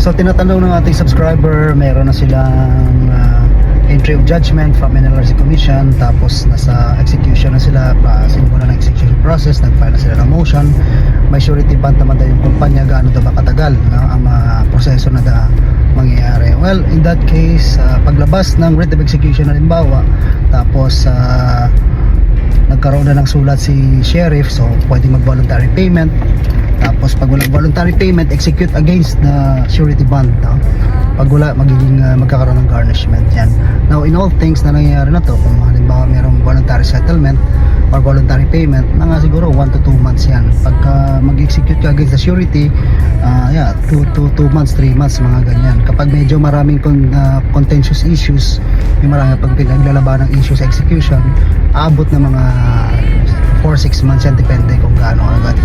So tinatanong ng ating subscriber, meron na silang ah, entry of judgment from NLRC Commission tapos nasa execution na sila, pa sinimula ng execution process, nag-file na sila ng motion. May surety bond naman daw yung kumpanya, gaano daw katagal no, ang mga proseso na da mangyayari. Well, in that case, ah, paglabas ng writ of execution halimbawa, tapos ah, nagkaroon na ng sulat si sheriff so pwede mag voluntary payment tapos pag walang voluntary payment execute against the surety bond no? pag wala magiging uh, magkakaroon ng garnishment yan. Now in all things na nangyayari na to kung halimbawa merong voluntary settlement or voluntary payment mga siguro 1 to 2 months yan. Pagka mag-execute ka against the surety uh, yeah 2 to 2 months 3 months mga ganyan. Kapag medyo maraming con, uh, contentious issues yung marami pag pinaglalaban ng issue sa execution aabot na mga 4-6 months yan depende kung gaano agad